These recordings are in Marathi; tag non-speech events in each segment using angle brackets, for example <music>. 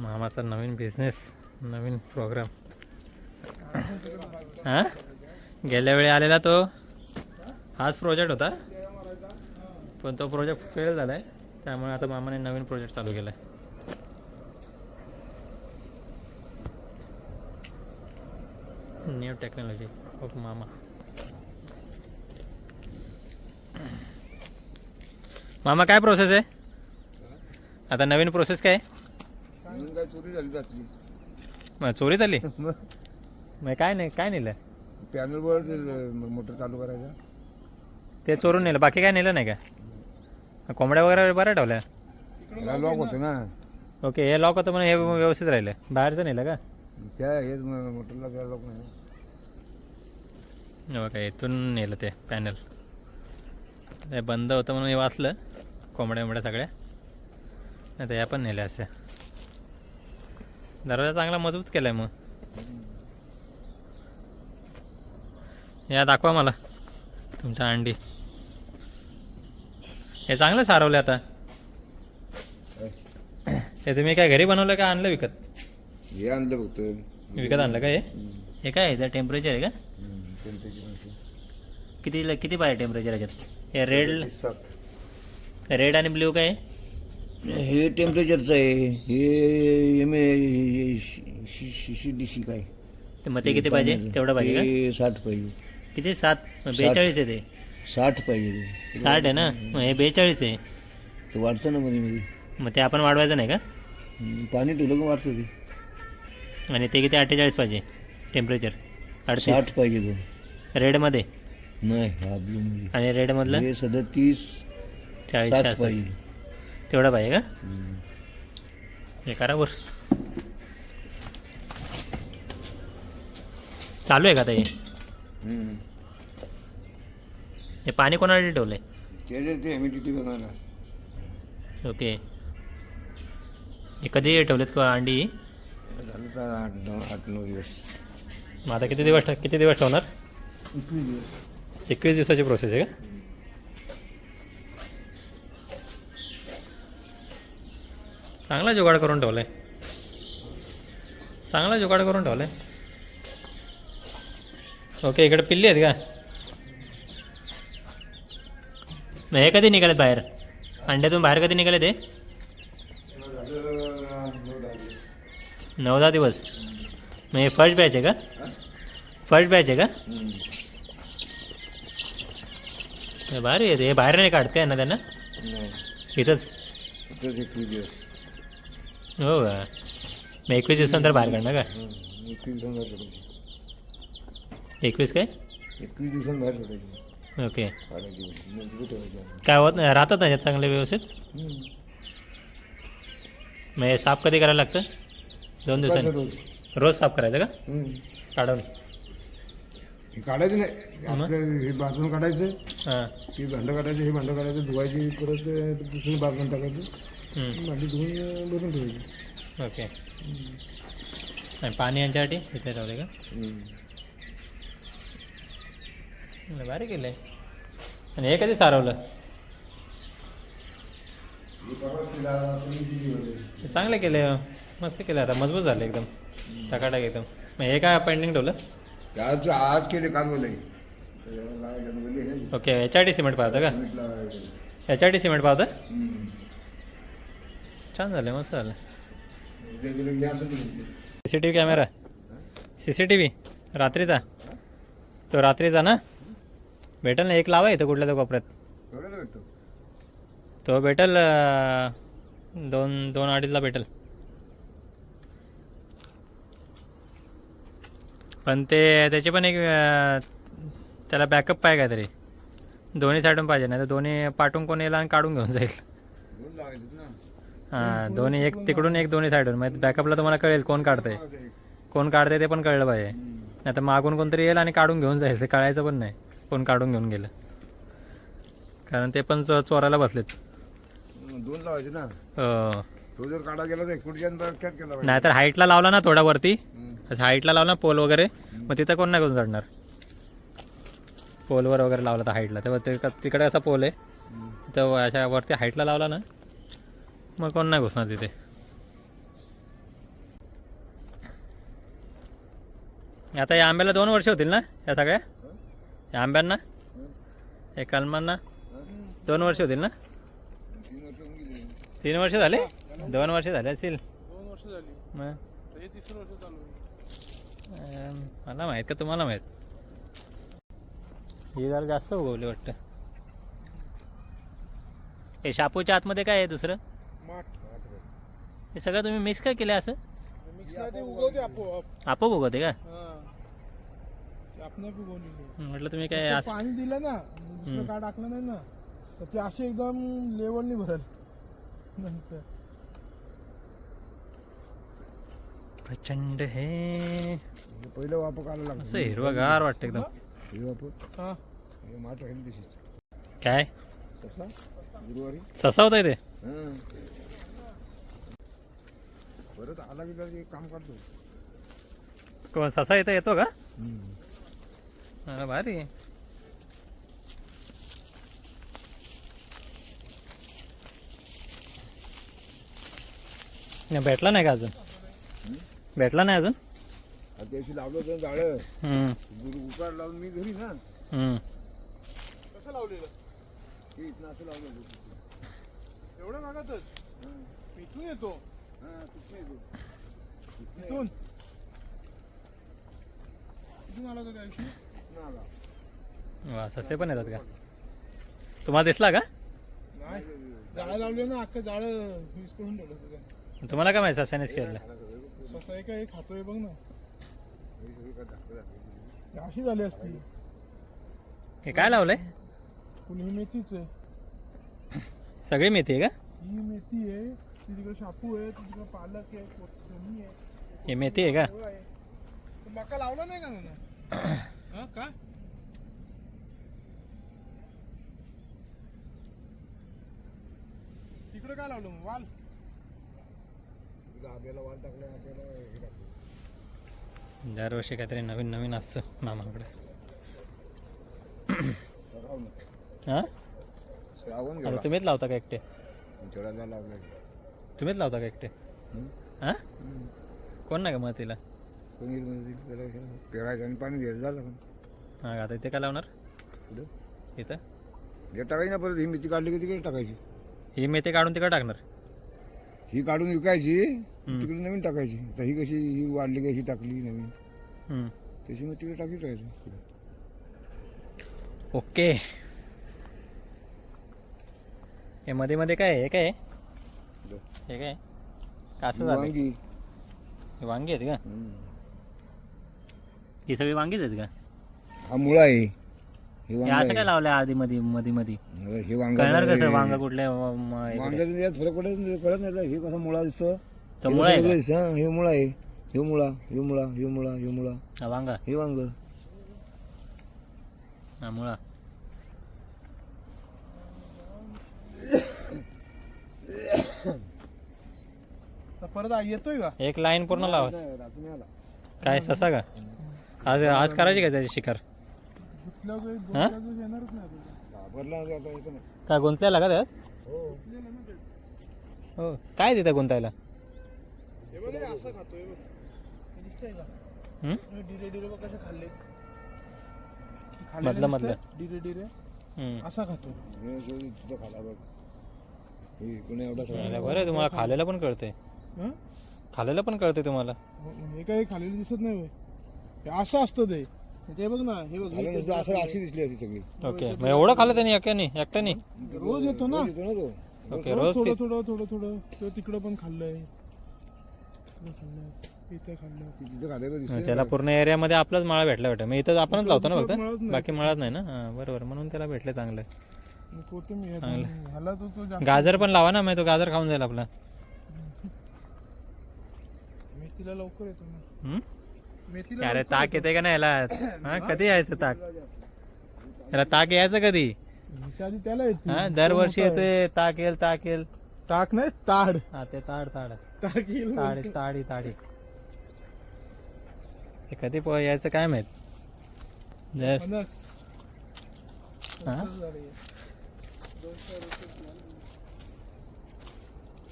मामाचा नवीन बिझनेस नवीन प्रोग्राम हां? गेल्या वेळी आलेला तो. हाच प्रोजेक्ट होता. पण तो प्रोजेक्ट फेल झाला आहे त्यामुळे आता मामाने नवीन प्रोजेक्ट चालू केला आहे न्यू टेक्नॉलॉजी ऑफ मामा. मामा काय प्रोसेस आहे? आता नवीन प्रोसेस काय? आहे? म्हणून काय चोरी झाली रात्री. मग चोरी झाली? <laughs> मग काय नाही काय नेलं? पॅनलवर मोटर चालू करायचा ते चोरून नेलं बाकी काय नेलं नाही का? कोंबड्या वगैरे बऱ्या ठेवल्या? लॉक होतं ना. ओके हे लॉक होतं म्हणून हे व्यवस्थित राहिलं. बाहेरचं नेलं का? त्या हेच म- मोटरला त्याला लॉक नाही. हे बघा इथून नेलं ते पॅनल ते बंद होतं म्हणून हे वाचलं कोंबड्या बिंबड्या सगळ्या. नाही तर या पण नेल्या असे. दरवाजा चांगला मजबूत केला आहे मग. या दाखवा मला तुमच्या अंडी. हे चांगलं सारवलं आता. हे तुम्ही काय घरी बनवलं का आणलं विकत? हे आणलं फक्त विकत आणलं का हे? हे काय आहे? टेम्परेचर आहे का? किती किती पाहिजे टेम्परेचर याच्यात? हे रेड सात. रेड आणि ब्ल्यू काय आहे? हे टेम्परेचरचं आहे. हे M A C D C काय? तर मग ते किती पाहिजे? तेवढं पाहिजे का? ते साठ पाहिजे. किती? सात? बेचाळीस आहे ते. साठ पाहिजे ते. साठ आहे ना? मग हे बेचाळीस आहे. ते वाढतं ना मध्ये मध्ये मग ते आपण वाढवायचं नाही का? पाणी ठेवलं का वाढतं ते. आणि ते किती? अठ्ठेचाळीस पाहिजे. टेम्परेचर अडतीस. साठ पाहिजे तो. रेडमध्ये नाही हा ब्लू मध्ये. आणि रेडमधलं हे सदतीस चाळीस सात आसपास. पाहिजे. तेवढं पाहिजे का. हे करा वर. चालू आहे का आता हे? पाणी कोणासाठी ठेवलं आहे ते ओके. हे कधी ठेवलेत का अंडी? झालं तर आठ नऊ आठ नऊ दिवस. मग आता किती दिवस किती दिवस ठेवणार? एकवीस दिवसाची प्रोसेस आहे का? चांगला जुगाड करून ठेवलाय. चांगला जुगाड करून ठेवलाय. ओके इकडे पिल्ली आहेत का? मग हे कधी निघालेत बाहेर? अंड्यातून बाहेर कधी निघाले ते नऊ दहा दिवस. मग हे फर्स्ट बॅच आहे का? फर्स्ट बॅच आहे का? भारी आहे. हे बाहेर नाही काढते ना त्यांना? नाही. इथंच. हो का मग एकवीस दिवसानंतर बाहेर काढणार का? एकवीस दिवसांत बाहेर सोडायची एकवीस काय? एकवीस दिवसांत बाहेर सोडायची ओके. ठेवायची काय होत नाही राहतात ना चांगले व्यवस्थित. मग हे साफ कधी करायला लागतं? दोन दिवसांनी. रोज. रोज साफ करायचं का. काढून. हे काढायचं नाही. आपलं हे बाथरूम काढायचं. हां. हे भांडं काढायचं हे भांडं काढायचं धुवायची परत दुसरं बाथरूम टाकायचं. भांडी धुवून भरून ठेवायची. ओके. आणि पाणी यांच्यासाठी इथे ठेवले का? हं. लय भारी केलं आहे आणि हे कधी सारवलं? हे चांगलं केलं मस्त केलं आता मजबूत झालं एकदम. टकाटक एकदम. मग हे काय पेंडिंग ठेवलं? आज आज केले काल बोलाय okay H R T cement पाहतं का? एच आर टी सिमेंट पाहतं? छान झालं मस्त झालं C C T V camera C C T V रात्रीचा? तो रात्रीचा ना? भेटेल ना एक लावा इथं कुठल्या तो कोपऱ्यात. तो भेटेल दोन दोन अडीचला भेटेल. पण ते त्याची पण एक त्याला बॅकअप पाहिजे काहीतरी. दोन्ही साईडून पाहिजे नाही तर दोन्ही पाठून कोण येईल आणि काढून घेऊन जाईल. हां दोन्ही एक तिकडून एक दोन्ही साईडून मग बॅकअपला तुम्हाला कळेल कोण काढतंय. कोण काढतंय ते पण कळलं पाहिजे. नाही तर मागून कोणतरी येईल आणि काढून घेऊन जाईल. ते कळायचं पण नाही. कोण काढून घेऊन गेलं. कारण ते पण चोरायला बसलेत. दोन लावायचे ना. अं, तो जर काढा गेला तर केला हाईटला लावला ना थोडा वरती. हं. हाईटला लावला पोल वगैरे मग तिथं कोण नाही करून चढणार? पोलवर वगैरे लावला तर हाईटला तेव्हा ते तिकडे असा पोल आहे. हं. तर अशा वरती हाईटला लावला ना मग कोण नाही घुसणार तिथे. आता या आंब्याला दोन वर्ष होतील ना या सगळ्या? या आंब्यांना? या कलमांना? दोन वर्ष होतील ना? तीन वर्ष झाले? दोन वर्ष झाले असतील. मला माहीत का तुम्हाला माहीत? ही जरा जास्त उगवली वाटतं. हे शापूच्या आतमध्ये काय आहे दुसरं? हे सगळं तुम्ही मिक्स काय केलं असं? मिक्स नाही ते उगवते आपोआप आपोआप उगवते का? हा उगवलेली म्हटलं तुम्ही काय असं पाणी दिलं ना दुसरं. काय टाकलं नाही ना तर ते असे एकदम लेवलनी भरल. नंतर. प्रचंड हे. पहिलं वापर काढायला लागतं असं हिरवगार वाटतं एकदम. हे? वापर हा हे काय? तसा गुरुवारी ससा होता ते हां परत आला की जरा एक काम करतो. कोण ससा इथं येतो का? अरे भारी. नाही, भेटला नाही का अजून? भेटला नाही अजून? आता त्याशी लावलं होतं जाळं हम्म, गुरु उकार लावून मी घरी ना. हम्म. कसं लावलेलं? ते इथनं असं लावलं होतं एवढ्या भागातच? इथून येतो? हां तिथनं येतो. तिथनं इथून इथून आला होता त्या दिवशी इथनं आला. वा ससे पण येतात का? तुम्हाला दिसला का? नाही. जाळं लावले ना अख्खं जाळं ठेवलं. तुम्हाला काय माहिती सस्यानेच केलं तसं आहे का हे खातोय बघ ना. हे सगळीकडे दाखवलं अशी झाली असती. हे काय लावलंय? पुन्हा ही मेथीच आहे. सगळी मेथी आहे का? ही मेथी आहे ती तिकडे शापू आहे ती तिकडे पालक आहे हे मेथी आहे का? सगळं आहे. तू मका लावला नाही का नाना <clears throat> हा का? तिकडे काय लावलं मग? वाल? तिथं आब्याला वाल टाकलं आपल्याला हे टाकलं दरवर्षी काहीतरी नवीन नवीन असतं मामाकडे श्रावण हां? श्रावण गेला तुम्हीच लावता का एकटे? लावलं तुम्हीच लावता का एकटे? हां? कोण नाही का मग तिला? कोणी त्याला पेरायचं आणि पाणी झालं हां आता इथे काय लावणार? पुढं इथं? हे टाकायची ना परत ही मिरची काढली की तिकडे टाकायची. ही मेथी काढून तिकडे टाकणार. ही काढून विकायची तिकडे नवीन टाकायची. तर ही कशी ही वाढली की ही टाकली नवीन. हम्म. तशी मग तिकडे टाकीत राहायचं. ओके. हे मध्ये मध्ये काय आहे? हे काय आहे? हे काय आहे? का असं झालं वांगी हे वांगी आहेत का. ही सगळी वांगीच आहेत का हा मुळा आहे हे हे वांगा असं काय आहे. लावलंय आधी मध्ये मध्ये मध्ये हे वांगा कळणार कसं. वांग कुठल्या व- म- इकडे? वांग्याचं यात फरक पडत नाही कळत नाही हे कसा मुळा दिसतो मुळा आहे का? हा हे मुळा आहे हे मुळा हे मुळा हे मुळा हे मुळा हा वांगा हे वांग हा मुळा तर परत आ- येतोय का? एक लाईन पूर्ण लावा. काय ससा का? आज आज करायची का त्याची शिकार? हा? येणारच नाही आपल्याला. काय गुंतलेला का त्यात? हो. हो. काय तिथं गुंतायला? हे बघ हे असं खातोय बघ. हे दिसतंय का? हम्म? हे डिरे डिरे बघ कसे खाल्ले. मधलं मधलं. डिरे डिरे. हम्म. असा खातो हे जो खाला बघ. हे इकडे एवढा सगळा याला बरं आहे, तुम्हाला खालेलं पण कळतंय. हं? खालेलं पण कळतंय तुम्हाला? हो, हे काही खाल्लेलं दिसत नाही होय. हे असं असतं ते. ते बघ ना हे बघ. खाली हे नुसतं असं अशी दिसली होती सगळी. ओके मग एवढं खाल्लं त्यांनी एकट्याने? एकट्याने? रोज येतो ना. रोज येतो ना तो. ओके रोज रोज थोडं ती- थोडं थोडं थोडं. तो तिकडं पण खाल्लंय. तिकडं खाल्लंय. इथं खाल्लं ती तिथं खाले दिसते त्याला पूर्ण एरियामध्ये आपलाच माळा भेटला वाटतं. मग इथं आपणच लावतो ना दुसरं मळत फक्त नाही. बाकी मळत नाही ना? हां बरोबर. म्हणून त्याला भेटले चांगलं. मग कोथिंबीर आहे. चांगलं. ह्याला तो तो जास्त गाजर पण लावा ना मग तो गाजर खाऊन जाईल आपला. मेथीला लवकर येतो ना? मेथीला अरे लवकर ताक येते. का नाही याला? हा कधी यायचं ताक? याला ताक यायचं कधी? येतो. ह्याच्या आधी त्याला येते. हा दरवर्षी. येतोय ताक येईल ताक येईल. ताक नाही ताड. हा ते ताड ताड. येईल ताडी ताडी ताडी. ते कधी प- यायचं काय माहीत? जर हा? फणस झाले. दोनशे रुपये.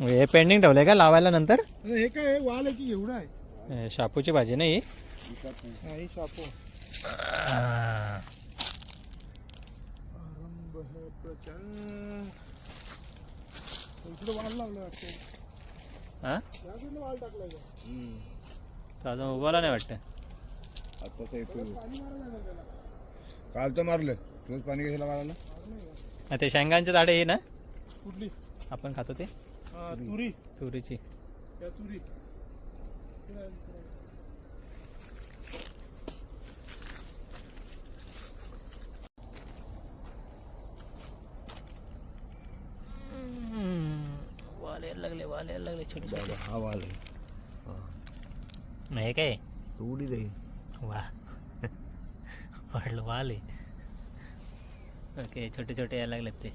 हे पेंडिंग ठेवलंय का? लावायला नंतर? हे काय आहे? वाल आहे की एवढा आहे? हे शापूची भाजी नाही हा? ही शापो. वाल लागलं वाटतं. हा? या साईडला वाल टाकलाय का तो अजून उगवला नाही वाटतं. काल तर मारलं. रोज पाणी घ्यायला मारायला ते शेंगांचे झाडे हे ना? कुठली? आपण खातो ते. तुरी. तुरीची. या तुरी. इकडे आहे, इकडे आहे. वाल यायला लागले वाल यायला लागले छोटे छोटे. हा वाल. आहे नाही काय? तोडी दे. वा. वाढलं वाल. आहे ओके छोटे छोटे यायला लागलेत ते.